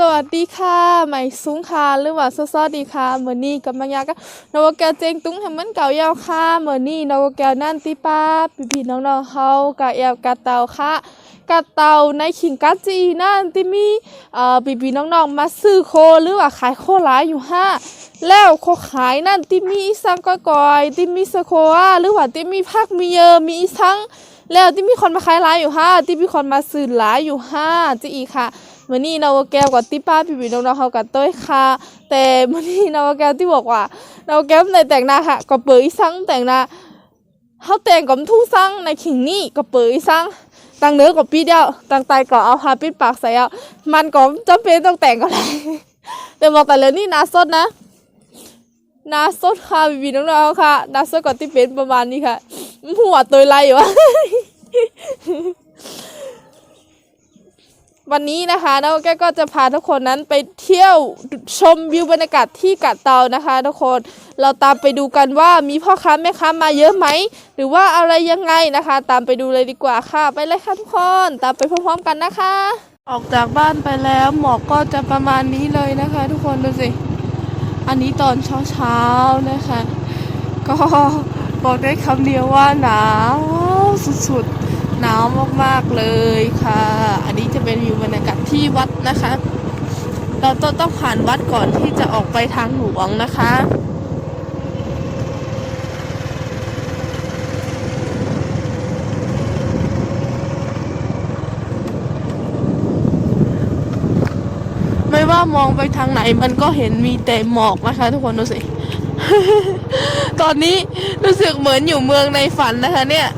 สวัสดีค่ะใหม่ซุ้งค่ะหรือว่าซอๆดีค่ะเมื่อนี้กับมังยาก็นวแกวเจงตุ้งให้มันเก่ายาวค่ะเมื่อนี้นวแกวนั่นติป้าพี่พี่น้องๆเฮากะแอวกะเตาค่ะกะเตาในขิงกะจีนั่นที่มีเอ่อพี่พี่น้องๆมาซื้อโคหรือว่าขายโคหลายอยู่ห้าแล้วโคขายนั่นที่มีอีสังก้อยๆที่มีสโคอาหรือว่าที่มีผักมีเยอะมีอีสังแล้วที่มีคนมาขายร้านอยู่ห้าที่มีคนมาซื้อร้านอยู่ห้าจีอีค่ะ มื่อนี้นาวแก้วกับติป้าพี่พี่น้องๆเขากับต้ยค่ะ แต่มื่อนี้นาวแก้วที่บอกว่านาวแก้วในแต่งหน้าค่ะก็เปิดอีสังแต่งหน้าเขาแต่งกับทุ่งสังในขิงนี่ก็เปิดอีสังตังเนื้อกับปีเดียวตังไตก็เอาพาปิดปากใส่เอามันก็จำเป็นต้องแต่งก็เลยแต่บอกแต่เลยนี่นาสดนะนาสดค่ะพี่พี่น้องๆค่ะนาสดก็ที่เป็นประมาณนี้ค่ะหัวตัวไรอยู่วะ วันนี้นะคะน้องแก้วก็จะพาทุกคนนั้นไปเที่ยวชมวิวบรรยากาศที่กาดเตานะคะ ทุกคนเราตามไปดูกันว่ามีพ่อค้าแม่ค้ามาเยอะไหมหรือว่าอะไรยังไงนะคะ ตามไปดูเลยดีกว่าค่ะ ไปเลยค่ะทุกคนตามไปพร้อมๆกันนะคะ ออกจากบ้านไปแล้วหมอกก็จะประมาณนี้เลยนะคะ ทุกคนดูสิอันนี้ตอนเช้าๆนะคะ ก็บอกได้คำเดียวว่าหนาวสุดๆหนาวมากๆเลย เลยค่ะ อันนี้จะเป็นวิวบรรยากาศที่วัดนะคะ เราต้องต้องผ่านวัดก่อนที่จะออกไปทางหลวงนะคะไม่ว่ามองไปทางไหนมันก็เห็นมีแต่หมอกนะคะทุกคนดูสิ ตอนนี้รู้สึกเหมือนอยู่เมืองในฝันนะคะเนี่ย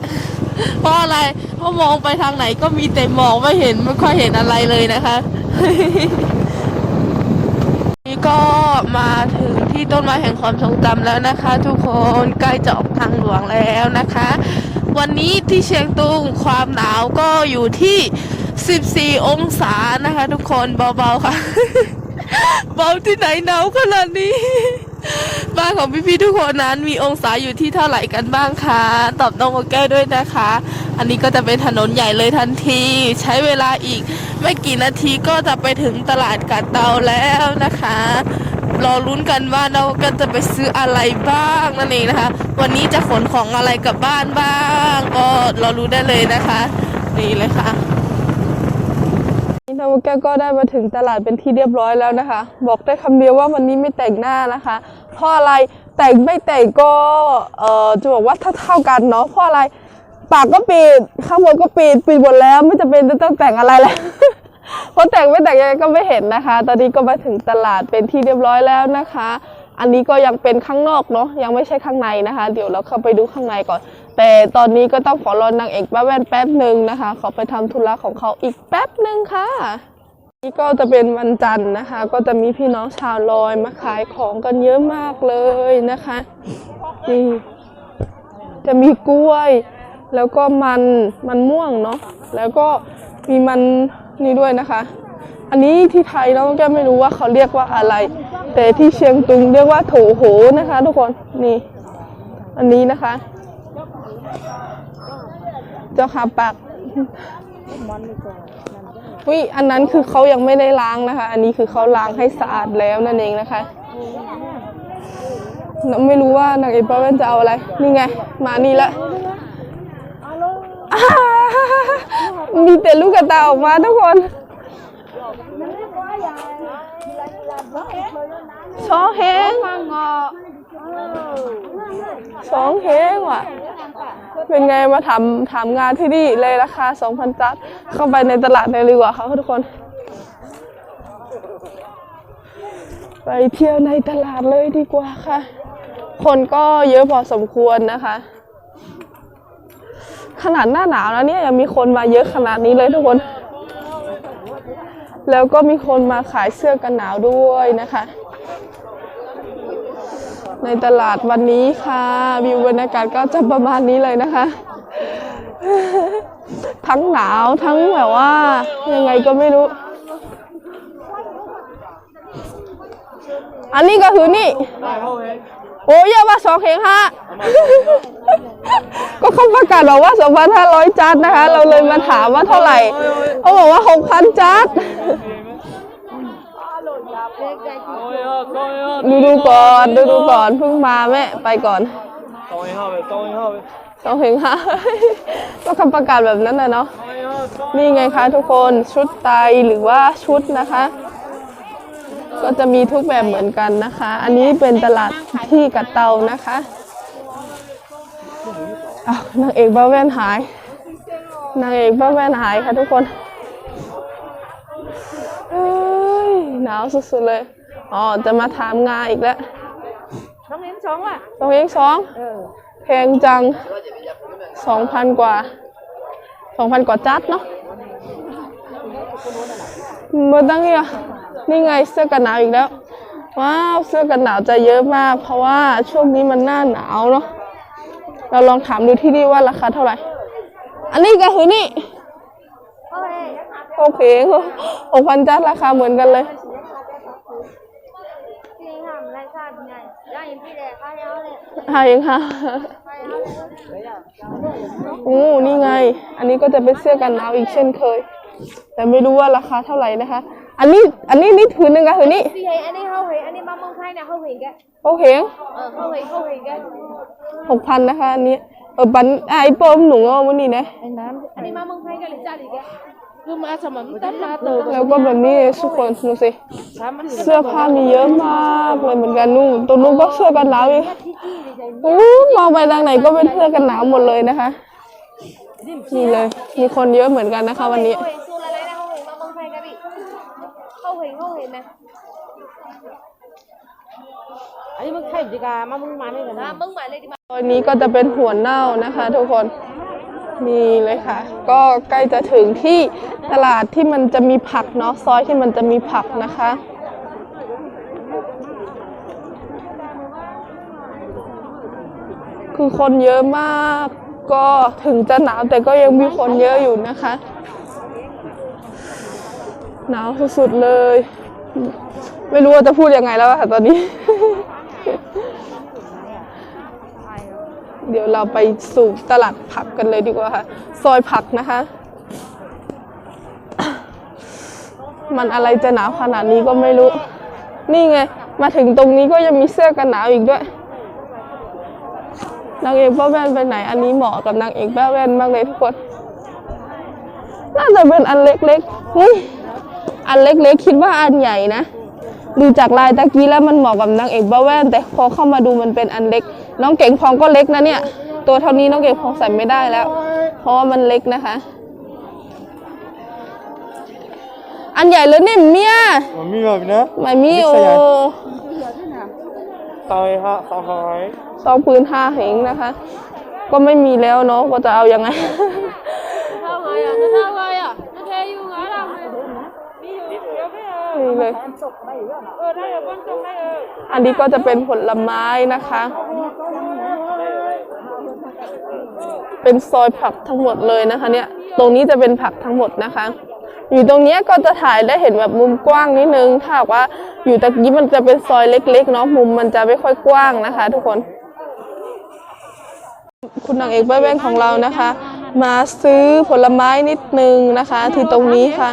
เพราะอะไร เพราะมองไปทางไหนก็มีแต่หมอกไม่เห็นไม่ค่อยเห็นอะไรเลยนะคะ นี่ก็มาถึงที่ต้นไม้แห่งความทรงจำแล้วนะคะ ทุกคนใกล้จะออกทางหลวงแล้วนะคะ วันนี้ที่เชียงตุงความหนาวก็อยู่ที่ 14 องศานะคะ ทุกคนเบาๆค่ะ เบาที่ไหนหนาวขนาดนี้ บ้านของพี่ๆทุกคนนั้นมีองศาอยู่ที่เท่าไหร่กันบ้างคะตอบน้องโอแก้วด้วยนะคะ อันนี้ก็จะเป็นถนนใหญ่เลยทันที ใช้เวลาอีกไม่กี่นาทีก็จะไปถึงตลาดกาดเตาแล้วนะคะรอลุ้นกันว่าเราก็จะไปซื้ออะไรบ้างนั่นเองนะคะ วันนี้จะขนของอะไรกลับบ้านบ้าง ก็รอรู้ได้เลยนะคะ นี่เลยค่ะนี่น้องแก้วก็ได้มาถึงตลาดเป็นที่เรียบร้อยแล้วนะคะ บอกได้คำเดียวว่าวันนี้ไม่แต่งหน้านะคะ เพราะอะไรแต่งไม่แต่งก็เอ่อจะบอกว่าเท่าๆกันเนาะเพราะอะไร ปากก็ปิดข้างบนก็ปิดปิดหมดแล้วไม่จำเป็นจะต้องแต่งอะไรแล้วเพราะแต่งไม่แต่งยังไงก็ไม่เห็นนะคะ ตอนนี้ก็มาถึงตลาดเป็นที่เรียบร้อยแล้วนะคะ อันนี้ก็ยังเป็นข้างนอกเนาะยังไม่ใช่ข้างในนะคะ เดี๋ยวเราเข้าไปดูข้างในก่อน แต่ตอนนี้ก็ต้องขอรอนางเอกป้าแว่นแป๊บหนึ่งนะคะ ขอไปทำธุระของเขาอีกแป๊บหนึ่งค่ะ นี่ก็จะเป็นวันจันทร์นะคะ ก็จะมีพี่น้องชาวลอยมาขายของกันเยอะมากเลยนะคะนี่จะมีกล้วย แล้วก็มันมันม่วงเนาะแล้วก็มีมันนี่ด้วยนะคะ อันนี้ที่ไทยเราก็ไม่รู้ว่าเขาเรียกว่าอะไร แต่ที่เชียงตุงเรียกว่าโถโหนะคะ ทุกคนนี่ อันนี้นะคะ เจ้าค่ะปา กวิอันนั้นคือเขายังไม่ได้ล้างนะคะ อันนี้คือเขาล้างให้สะอาดแล้วนั่นเองนะคะเราไม่รู้ว่านางเอกป้าแว่นจะเอาอะไร นี่ไง มานี่ละอ่ามีแต่ลูกกระตาออกมาทุกคนสองแหง สองแหงว่ะ เป็นไงมาทำทำงานที่นี่เลยราคา2,000จัดเข้าไปในตลาดเลยดีกว่าค่ะทุกคน ไปเที่ยวในตลาดเลยดีกว่าค่ะ คนก็เยอะพอสมควรนะคะ ขนาดหน้าหนาวแล้วเนี่ยยังมีคนมาเยอะขนาดนี้เลยทุกคน แล้วก็มีคนมาขายเสื้อกันหนาวด้วยนะคะ ในตลาดวันนี้ค่ะ วิวบรรยากาศก็จะประมาณนี้เลยนะคะ ทั้งหนาวทั้งแบบว่า ยังไงก็ไม่รู้ อันนี้ก็คือนี่ โอ้ยอย่าว่าสองเฮงฮะก็เขาประกาศบอกว่า2,500จัดนะคะ เราเลยมาถามว่าเท่าไหร่เขาบอกว่า6,000จัด ดูดูก่อนดูดูก่อนเพิ่งมาแม่ไปก่อนตรงนี้เข้าไปตรงนี้เข้าไปต้องเพลงค่ะก็คำประกาศแบบนั้นนะเนาะตรงนี้เข้าไปนี่ไงคะทุกคนชุดไตรหรือว่าชุดนะคะ ก็จะมีทุกแบบเหมือนกันนะคะ อันนี้เป็นตลาดที่กัดเตานะคะอ้าวนางเอกบ้าแว่นหายนางเอกบ้าแว่นหายค่ะทุกคนเอ้ยหนาวสุดๆเลย อ๋อจะมาถามงานอีกแล้วน้องเลี้ยงสองล่ะต้องเองสองเออแพงจังสองพันกว่าสองพันกว่าจัดเนาะเมื่อตั้งเนี่ยนี่ไงเสื้อกันหนาวอีกแล้ว ว้าวเสื้อกันหนาวจะเยอะมาก เพราะว่าช่วงนี้มันหน้าหนาวเนาะเราลองถามดูที่นี่ว่าราคาเท่าไหร่ อันนี้ก็คือนี่โอเคหกพันจัดราคาเหมือนกันเลย พี่ทรชาติไงได้ยินพี่แดกข้าแล้วเลยหาเองค่ะโอ้นี่ไง อันนี้ก็จะเป็นเสื้อกันหนาวอีกเช่นเคย แต่ไม่รู้ว่าราคาเท่าไหร่นะคะ อันนี้ อันนี้นี่ถือหนึ่งอะถือนี่พี่เห็นอันนี้เขาเห็นอันนี้มาเมืองไทยเนี่ยเขาเห็นแกโอเคเออเขาเห็นเขาเห็นแกหกพันนะคะ อันนี้ เออปันไอโปมหนูเอาวันนี้นะ ไอ้น้ำอันนี้มาเมืองไทยกันหรือจ้าหรือแก คือมาสมัยตั้งมาเติมแล้วก็แบบนี้ทุกคนดูสิเสื้อผ้ามีเยอะมากเลยเหมือนกันนู่นตรงนู้นก็เสื้อกันหนาวอีกอู้มองไปทางไหนก็เป็นเสื้อกันหนาวหมดเลยนะคะนี่เลยมีคนเยอะเหมือนกันนะคะ วันนี้เขาเห็นซูอะไรนะเขาเห็นมาเมืองไทยกันพี่เขาเห็นเขาเห็นนะอันนี้มึงไทยจิกามามึงมาได้เหรอมานะเมืองหมายเลยดิมาตอนนี้ก็จะเป็นหัวเน่านะคะ ทุกคน นี่เลยค่ะ ก็ใกล้จะถึงที่ตลาดที่มันจะมีผักเนาะซอยที่มันจะมีผักนะคะ คือคนเยอะมาก ก็ถึงจะหนาวแต่ก็ยังมีคนเยอะอยู่นะคะ หนาวสุดๆเลย ไม่รู้ว่าจะพูดยังไงแล้วค่ะตอนนี้ เดี๋ยวเราไปสู่ตลาดผักกันเลยดีกว่าค่ะ ซอยผักนะคะ มันอะไรจะหนาวขนาดนี้ก็ไม่รู้ นี่ไง มาถึงตรงนี้ก็ยังมีเสื้อกันหนาวอีกด้วยนางเอกป้าแว่นไปไหน อันนี้เหมาะกับนางเอกป้าแว่นมากเลยทุกคน น่าจะเป็นอันเล็กๆเฮ้ยอันเล็กๆ คิดว่าอันใหญ่นะ ดูจากลายตะกี้แล้วมันเหมาะกับนางเอกป้าแว่นแต่พอเข้ามาดูมันเป็นอันเล็ก น้องเก่งพองก็เล็กนะเนี่ย ตัวเท่านี้น้องเก่งพองใส่ไม่ได้แล้ว เพราะว่ามันเล็กนะคะ อันใหญ่เลยนี่เมียมันมีแบบนี้นะไม่มีโอตายฮะสองหายสองปืนห้าเหงนะคะ ก็ไม่มีแล้วเนาะก็จะเอายังไง เข้าไงอะจะเข้าไงอะจะเทอยู่ไงล่ะมีอยู่เดี๋ยวไม่ เลย อันนี้ก็จะเป็นผลไม้นะคะ เป็นซอยผักทั้งหมดเลยนะคะ เนี่ย ตรงนี้จะเป็นผักทั้งหมดนะคะ อยู่ตรงเนี้ยก็จะถ่ายได้เห็นแบบมุมกว้างนิดนึง ถ้าหากว่าอยู่ตะกี้มันจะเป็นซอยเล็กๆเนาะ มุมมันจะไม่ค่อยกว้างนะคะ ทุกคน คุณนางเอกแว่นๆของเรานะคะ มาซื้อผลไม้นิดนึงนะคะ ที่ตรงนี้ค่ะ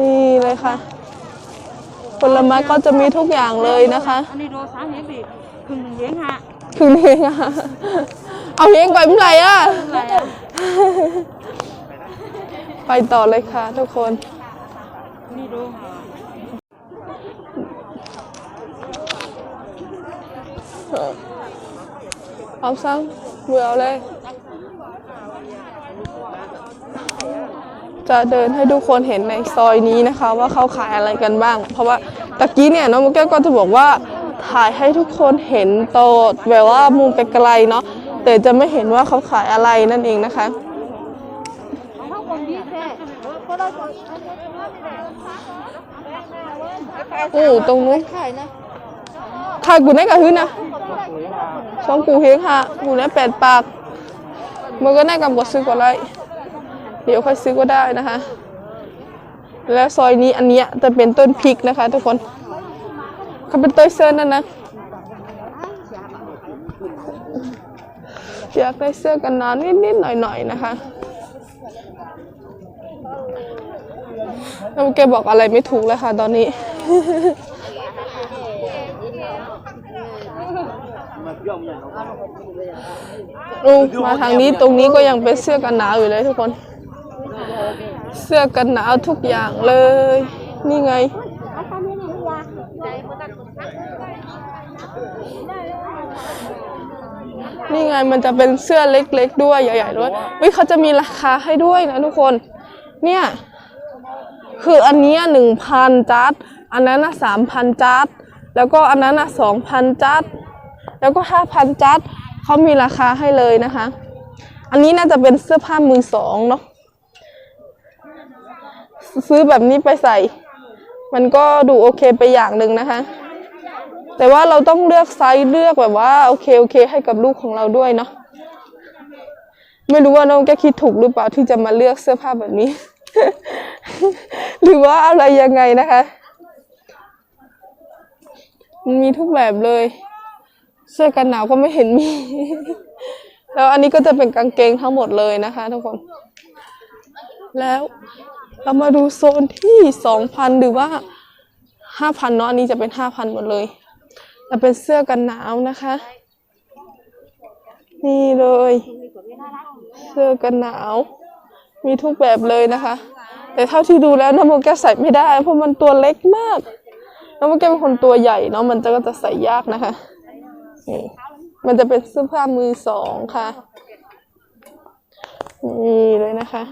นี่เลยค่ะ ผลไม้ก็จะมีทุกอย่างเลยนะคะ อันนี้โดสามเหรียญบีครึ่งหนึ่งเหรียญฮะคือเพลงอะเอาเพลงก่อนเมื่อไหร่อะอะไรอะไปต่อเลยค่ะ ทุกคน นี่ดูฮะเอาซังเบื่อเอาเลย จะเดินให้ทุกคนเห็นในซอยนี้นะคะ ว่าเขาขายอะไรกันบ้าง เพราะว่าตะกี้เนี่ยน้องมุกแก้วก็จะบอกว่าถ่ายให้ทุกคนเห็นโตดแบบว่ามุมไกลๆเนาะแต่จะไม่เห็นว่าเขาขายอะไรนั่นเองนะคะเขาคนดีแท้ตรงนู้นขายนะขายกูได้กับหื้นนะช่องกูเฮงค่ะกูได้แปดปากมันก็ได้กำกดซื้อก็ได้ เดี๋ยวค่อยซื้อก็ได้นะคะ แล้วซอยนี้อันเนี้ยจะเป็นต้นพริกนะคะ ทุกคนเขาเป็นต้นเซิร์นนั่นนะอยากได้เสื้อกันหนาวนิดๆหน่อยๆนะคะแล้วแกบอกอะไรไม่ถูกเลยค่ะ ตอนนี้มาทางนี้ตรงนี้ก็ยังเป็นเสื้อกันหนาวอยู่เลยทุกคน เสื้อกันหนาวทุกอย่างเลย นี่ไง นี่ไงมันจะเป็นเสื้อเล็กๆด้วยใหญ่ๆด้วยเฮ้ยเขาจะมีราคาให้ด้วยนะทุกคน เนี่ย คืออันนี้หนึ่งพันจัดอันนั้นน่ะสามพันจัดแล้วก็อันนั้นน่ะสองพันจัดแล้วก็ห้าพันจัดเขามีราคาให้เลยนะคะ อันนี้น่าจะเป็นเสื้อผ้ามือสองเนาะ ซื้อแบบนี้ไปใส่ มันก็ดูโอเคไปอย่างหนึ่งนะคะ แต่ว่าเราต้องเลือกไซส์เลือกแบบว่าโอเคโอเค ให้กับลูกของเราด้วยเนาะไม่รู้ว่าน้องแกคิดถูกหรือเปล่าที่จะมาเลือกเสื้อผ้าแบบนี้ หรือว่าอะไรยังไงนะคะมันมีทุกแบบเลย เสื้อกันหนาวก็ไม่เห็นมี แล้วอันนี้ก็จะเป็นกางเกงทั้งหมดเลยนะคะทุกคน แล้ว เรามาดูโซนที่สองพันหรือว่าห้าพันเนาะอันนี้จะเป็นห้าพันหมดเลยจะเป็นเสื้อกันหนาวนะคะ นี่เลย เสื้อกันหนาว มีทุกแบบเลยนะคะ แต่เท่าที่ดูแล้วน้ำมันแกใส่ไม่ได้ เพราะมันตัวเล็กมากน้ำมันแกเป็นคนตัวใหญ่เนาะมันจะก็จะใส่ยากนะคะนี่มันจะเป็นเสื้อผ้ามือสองค่ะ นี่เลยนะคะ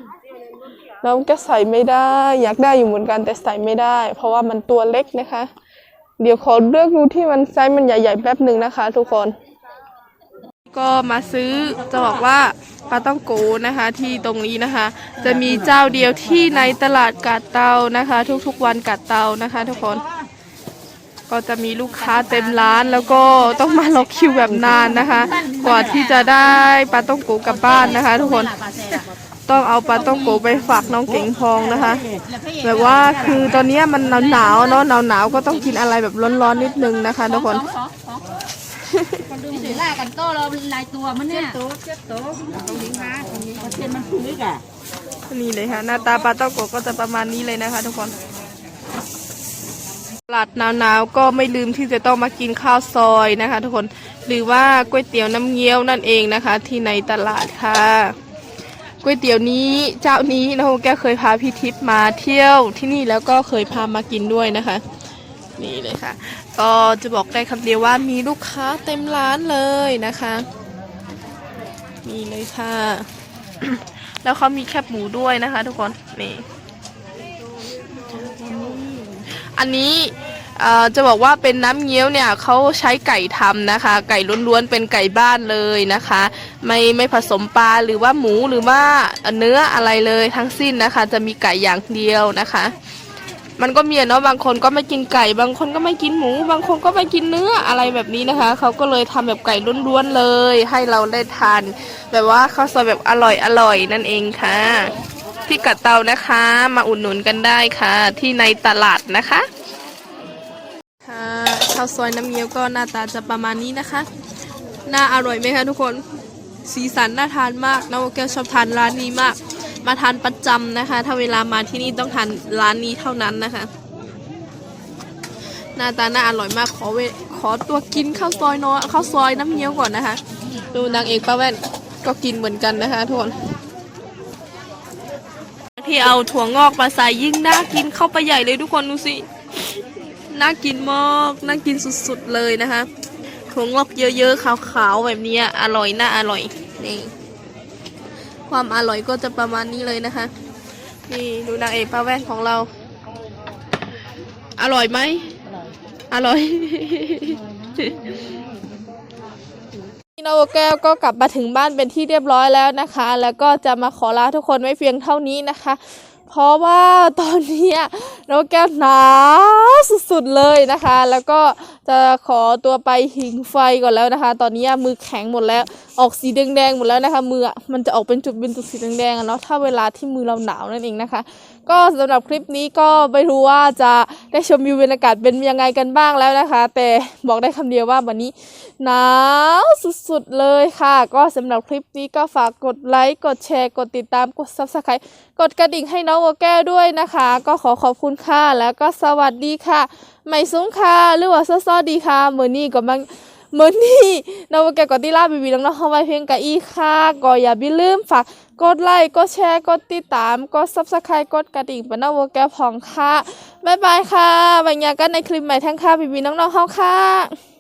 น้ำแก้วใส่ไม่ได้ อยากได้อยู่เหมือนกันแต่ใส่ไม่ได้ เพราะว่ามันตัวเล็กนะคะ เดี๋ยวขอเลือกดูที่มันไซส์มันใหญ่ๆแป๊บหนึ่งนะคะ ทุกคน ก็มาซื้อจะบอกว่าปลาต้องโกนะคะ ที่ตรงนี้นะคะ จะมีเจ้าเดียวที่ในตลาดกาดเตานะคะ ทุกๆวันกาดเตานะคะ ทุกคนก็จะมีลูกค้าเต็มร้านแล้วก็ต้องมารอคิวแบบนานนะคะ กว่าที่จะได้ปลาต้องโกกลับบ้านนะคะ ทุกคน ต้องเอาปลาต้องโกไปฝากน้องเก๋งพองนะคะ แบบว่าคือตอนเนี้ยมันหนาวๆเนาะหนาวๆก็ต้องกินอะไรแบบร้อนๆนิดนึงนะคะทุกคนถือล่ากันก็เราลายตัวมันเนี่ยนี่เลยค่ะหน้าตาปลาเต้าโกะก็จะประมาณนี้เลยนะคะ ทุกคนตลาดหนาวๆก็ไม่ลืมที่จะต้องมากินข้าวซอยนะคะ ทุกคนหรือว่าก๋วยเตี๋ยวน้ำเงี้ยวนั่นเองนะคะ ที่ในตลาดค่ะ ก๋วยเตี๋ยวนี้เจ้านี้นะแกเคยพาพี่ทิพย์มาเที่ยวที่นี่แล้วก็เคยพามากินด้วยนะคะ นี่เลยค่ะ ก็จะบอกได้คำเดียวว่ามีลูกค้าเต็มร้านเลยนะคะนี่เลยค่ะ แล้วเขามีแคบหมูด้วยนะคะ ทุกคนนี่อันนี้จะบอกว่าเป็นน้ำเงี้ยวเนี่ยเขาใช้ไก่ทำนะคะ ไก่ล้วนๆเป็นไก่บ้านเลยนะคะ ไม่ไม่ผสมปลาหรือว่าหมูหรือว่าเนื้ออะไรเลยทั้งสิ้นนะคะ จะมีไก่อย่างเดียวนะคะ มันก็มีเนาะบางคนก็ไม่กินไก่ บางคนก็ไม่กินหมู บางคนก็ไม่กินเนื้ออะไรแบบนี้นะคะเขาก็เลยทำแบบไก่ล้วนๆเลย ให้เราได้ทานแบบว่าข้าวซอยแบบอร่อยอร่อยนั่นเองค่ะ ที่กัดเตานะคะมาอุดหนุนกันได้ค่ะ ที่ในตลาดนะคะค่ะข้าวซอยน้ำเงี้ยวก็หน้าตาจะประมาณนี้นะคะ น่าอร่อยไหมคะทุกคน สีสันน่าทานมากน้องแก้วชอบทานร้านนี้มาก มาทานประจำนะคะ ถ้าเวลามาที่นี่ต้องทานร้านนี้เท่านั้นนะคะ หน้าตาน่าอร่อยมากขอเวขอตัวกินข้าวซอยน้อยข้าวซอยน้ำเงี้ยวก่อนนะคะ ดูนางเอกป้าแว่นก็กินเหมือนกันนะคะทุกคนที่เอาถั่วงอกมาใส่ยิ่งน่ากินเข้าไปใหญ่เลยทุกคนดูสิน่ากินมากน่ากินสุดๆเลยนะคะ ถั่วงอกเยอะๆขาวๆแบบนี้อร่อยน่าอร่อยนี่ความอร่อยก็จะประมาณนี้เลยนะคะ นี่ดูนางเอกป้าแว่นของเรา อร่อยไหมอร่อยพี่นวแก้วก็กลับมาถึงบ้านเป็นที่เรียบร้อยแล้วนะคะ แล้วก็จะมาขอลาทุกคนไว้เพียงเท่านี้นะคะ เพราะว่าตอนนี้นกแก้วหนาวสุดๆเลยนะคะ แล้วก็จะขอตัวไปหิงไฟก่อนแล้วนะคะ ตอนนี้มือแข็งหมดแล้ว ออกสีแดงๆหมดแล้วนะคะ มือมันจะออกเป็นจุดเป็นจุดสีแดงๆเนาะถ้าเวลาที่มือเราหนาวนั่นเองนะคะ ก็สำหรับคลิปนี้ก็ไม่รู้ว่าจะได้ชมวิวบรรยากาศเป็นยังไงกันบ้างแล้วนะคะ แต่บอกได้คำเดียวว่าวันนี้หนาวสุดๆเลยค่ะ ก็สำหรับคลิปนี้ก็ฝากกดไลค์กดแชร์กดติดตามกด subscribe กดกระดิ่งให้น้องโอแก้วด้วยนะคะ ก็ขอขอบคุณค่ะแล้วก็สวัสดีค่ะไม่ซุ้งค่ะหรือว่าซ้อดีค่ะเมือนี้ก็มังมือนี้น้องโอแก้วก็ที่ลาบีบีน้องๆเข้าไว้เพียงกับอีค่ะก็อย่าไปลืมฝาก กดไลค์กดแชร์กดติดตาม กด subscribe กดกระดิ่งเป็นน้องโอแก้วพองค่ะบ๊ายบายค่ะบรรยากาศในคลิปใหม่ทั้งค่ะพี่บีน้องๆเฮาค่ะ